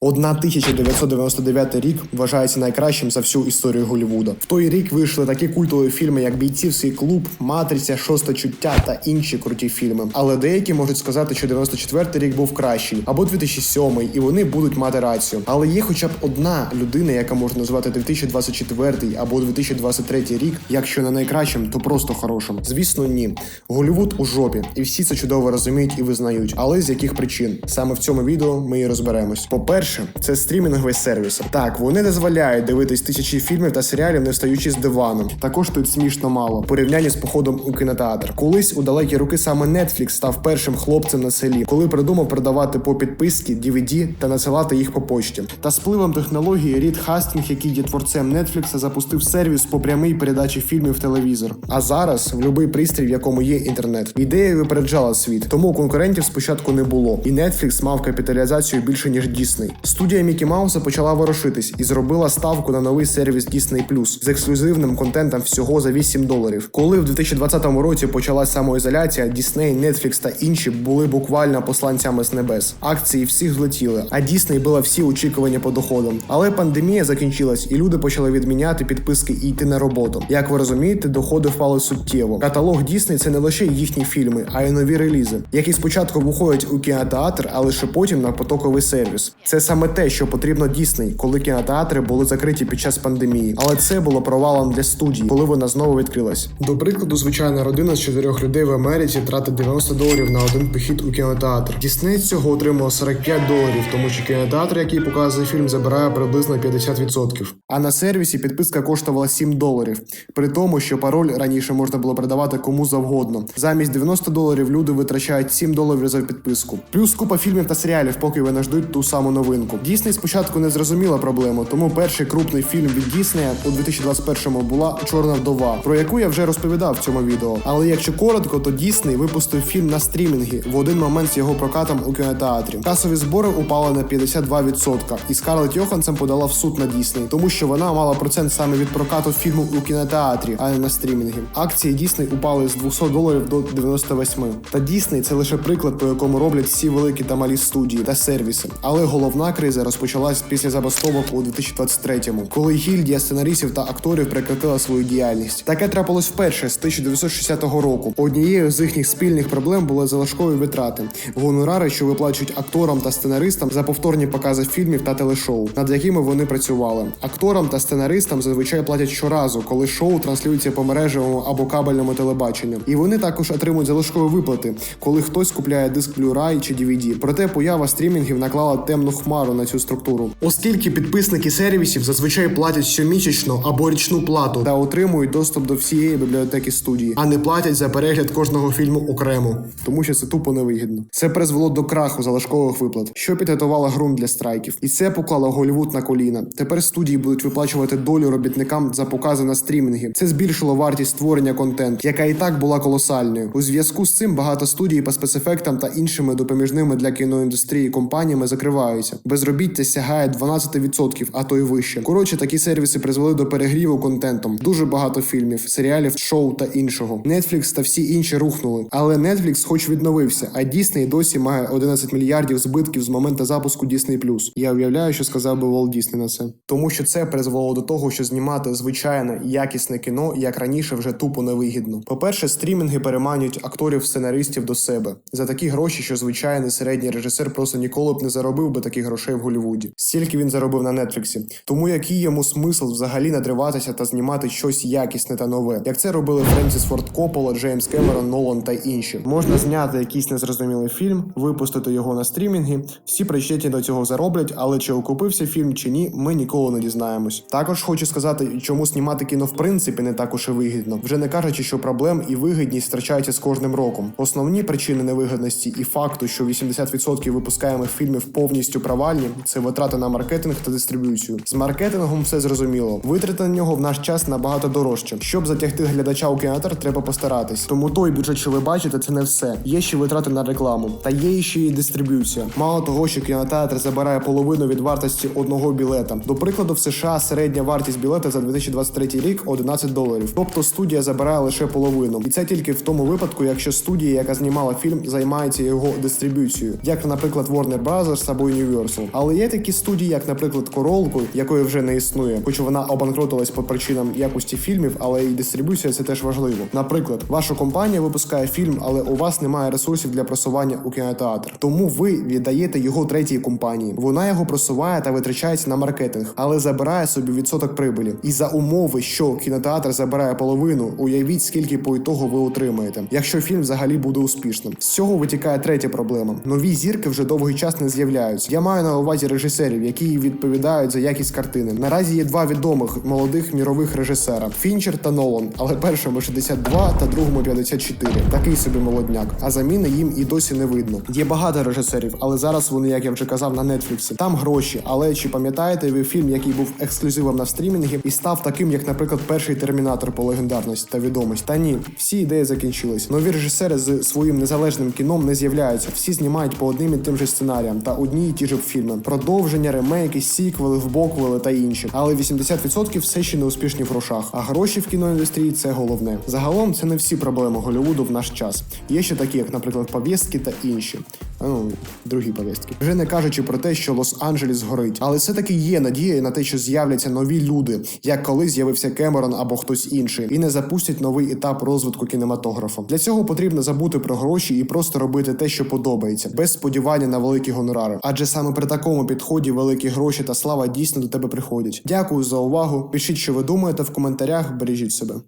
1999 рік вважається найкращим за всю історію Голлівуда. В той рік вийшли такі культові фільми, як Бійцівський клуб, Матриця, Шосте чуття та інші круті фільми. Але деякі можуть сказати, що 94 рік був кращий, або 2007, і вони будуть мати рацію. Але є хоча б одна людина, яка може назвати 2024 або 2023 рік, якщо не найкращим, то просто хорошим. Звісно, ні. Голлівуд у жопі, і всі це чудово розуміють і визнають. Але з яких причин? Саме в цьому відео ми і розберемось. По-перше, це стрімінгові сервіси. Так, вони дозволяють дивитись тисячі фільмів та серіалів, не встаючи з дивану. Також тут смішно мало в порівнянні з походом у кінотеатр. Колись у далекі роки саме Netflix став першим хлопцем на селі, коли придумав продавати по підписки DVD та насилати їх по почті. Та з пливом технології Рід Хастінг, який є творцем Netflix, запустив сервіс по прямій передачі фільмів в телевізор. А зараз в будь-який пристрій, в якому є інтернет. Ідея випереджала світ, тому конкурентів спочатку не було. І Netflix мав капіталізацію більше ніж Disney. Студія Мікі Мауса почала ворушитись і зробила ставку на новий сервіс Disney Plus з ексклюзивним контентом всього за 8 доларів. Коли в 2020 році почалась самоізоляція, Disney, Netflix та інші були буквально посланцями з небес. Акції всіх злетіли, а Disney била всі очікування по доходам. Але пандемія закінчилась, і люди почали відміняти підписки і йти на роботу. Як ви розумієте, доходи впали суттєво. Каталог Disney – це не лише їхні фільми, а й нові релізи, які спочатку виходять у кінотеатр, а лише потім на потоковий сервіс. Це саме те, що потрібно Disney, коли кінотеатри були закриті під час пандемії. Але це було провалом для студії, коли вона знову відкрилась. До прикладу, звичайна родина з чотирьох людей в Америці тратить 90 доларів на один похід у кінотеатр. З цього отримав 45 доларів, тому що кінотеатр, який показує фільм, забирає приблизно 50%. А на сервісі підписка коштувала 7 доларів. При тому, що пароль раніше можна було передавати кому завгодно. Замість 90 доларів люди витрачають 7 доларів за підписку. Плюс купа фільмів та серіалів, поки вони ждуть ту саму новинку. Дійсний спочатку не зрозуміла проблему, тому перший крупний фільм від Діснея у 2021-му була Чорна вдова, про яку я вже розповідав в цьому відео. Але якщо коротко, то Дісней випустив фільм на стрімінги в один момент з його прокатом у кінотеатрі. Касові збори упали на 52%, і Скарлетт Йоханссон подала в суд на Дісней, тому що вона мала процент саме від прокату фільму у кінотеатрі, а не на стрімінгі. Акції Дісней упали з 200 доларів до 98. Та Дісней це лише приклад, по якому роблять всі великі та малі студії та сервіси. Але головна криза розпочалась після забастовок у 2023-му, коли гільдія сценаристів та акторів прекратила свою діяльність. Таке трапилось вперше з 1960 року. Однією з їхніх спільних проблем були залишкові витрати, гонорари, що виплачують акторам та сценаристам за повторні покази фільмів та телешоу, над якими вони працювали. Акторам та сценаристам зазвичай платять щоразу, коли шоу транслюється по мережевому або кабельному телебаченню. І вони також отримують залишкові виплати, коли хтось купляє диск Blu-ray чи DVD. Проте поява стрімінгів наклала темну хмару на цю структуру. Оскільки підписники сервісів зазвичай платять щомісячну або річну плату та отримують доступ до всієї бібліотеки студії, а не платять за перегляд кожного фільму окремо, тому що це тупо невигідно. Це призвело до краху залишкових виплат, що підготувало ґрунт для страйків, і це поклало Голлівуд на коліна. Тепер студії будуть виплачувати долю робітникам за покази на стрімінги. Це збільшило вартість створення контенту, яка і так була колосальною. У зв'язку з цим багато студій по спецефектам та іншими допоміжними для кіноіндустрії компаніями закриваються. Безробіття сягає 12%, а то й вище. Коротше, такі сервіси призвели до перегріву контентом. Дуже багато фільмів, серіалів, шоу та іншого. Netflix та всі інші рухнули. Але Netflix хоч відновився, а Disney досі має 11 мільярдів збитків з моменту запуску Disney+. Я уявляю, що сказав би Walt Disney на це. Тому що це призвело до того, що знімати звичайне якісне кіно, як раніше, вже тупо невигідно. По-перше, стрімінги переманюють акторів-сценаристів до себе за такі гроші, що звичайний середній режисер просто ніколи б не заробив би таких грошей в Голлівуді. Стільки він заробив на Нетфліксі. Тому який йому смисл взагалі надриватися та знімати щось якісне та нове, як це робили Френсіс Форд Коппола, Джеймс Кемерон, Нолан та інші. Можна зняти якийсь незрозумілий фільм, випустити його на стрімінги. Всі причетні до цього зароблять, але чи окупився фільм чи ні, ми ніколи не дізнаємось. Також хочу сказати, чому знімати кіно в принципі не так уж і вигідно, вже не кажучи, що проблем і вигідність втрачаються з кожним роком. Основні причини невигідності і факту, що 80% випускаємих фільмів повністю провальні, це витрати на маркетинг та дистриб'юцію. З маркетингом все зрозуміло. Витрати на нього в наш час набагато дорожче. Щоб затягти глядача у кінотеатр, треба постаратись. Тому той бюджет, що ви бачите, це не все. Є ще витрати на рекламу, та є ще і дистриб'юція. Мало того, що кінотеатр забирає половину від вартості одного білета. До прикладу, в США середня вартість білета за 2023 рік 11 доларів. Тобто студія забирає лише половину, і це тільки в тому випадку, якщо студія, яка знімала фільм, займається його дистриб'юцією, як, наприклад, Warner Brothers або Universal. Universal. Але є такі студії, як, наприклад, Королку, якої вже не існує, хоч вона обанкротилась по причинам якості фільмів, але і дистриб'юція це теж важливо. Наприклад, ваша компанія випускає фільм, але у вас немає ресурсів для просування у кінотеатр. Тому ви віддаєте його третій компанії. Вона його просуває та витрачається на маркетинг, але забирає собі відсоток прибилі. І за умови, що кінотеатр забирає половину, уявіть, скільки по ітогу ви отримаєте, якщо фільм взагалі буде успішним. З цього витікає третя проблема: нові зірки вже довгий час не з'являються. Я маю на увазі режисерів, які відповідають за якість картини. Наразі є два відомих молодих мірових режисера: Фінчер та Нолан, але першому 62 та другому 54. Такий собі молодняк. А заміни їм і досі не видно. Є багато режисерів, але зараз вони, як я вже казав, на нетфліксі. Там гроші. Але чи пам'ятаєте ви фільм, який був ексклюзивом на стрімінгі і став таким, як, наприклад, перший термінатор по легендарності та відомості? Та ні, всі ідеї закінчились. Нові режисери з своїм незалежним кіном не з'являються. Всі знімають по одним і тим же сценаріям та одні і ті ж фільми. Продовження, ремейки, сіквели, вбоквели та інші. Але 80% все ще не успішні в грошах. А гроші в кіноіндустрії це головне. Загалом це не всі проблеми Голлівуду в наш час. Є ще такі, як, наприклад, повістки та інші. Ну, другі повістки. Вже не кажучи про те, що Лос-Анджелес горить. Але все-таки є надія на те, що з'являться нові люди, як коли з'явився Кемерон або хтось інший, і не запустять новий етап розвитку кінематографа. Для цього потрібно забути про гроші і просто робити те, що подобається, без сподівання на великі гонорари. Адже саме при такому підході великі гроші та слава дійсно до тебе приходять. Дякую за увагу. Пишіть, що ви думаєте в коментарях. Бережіть себе.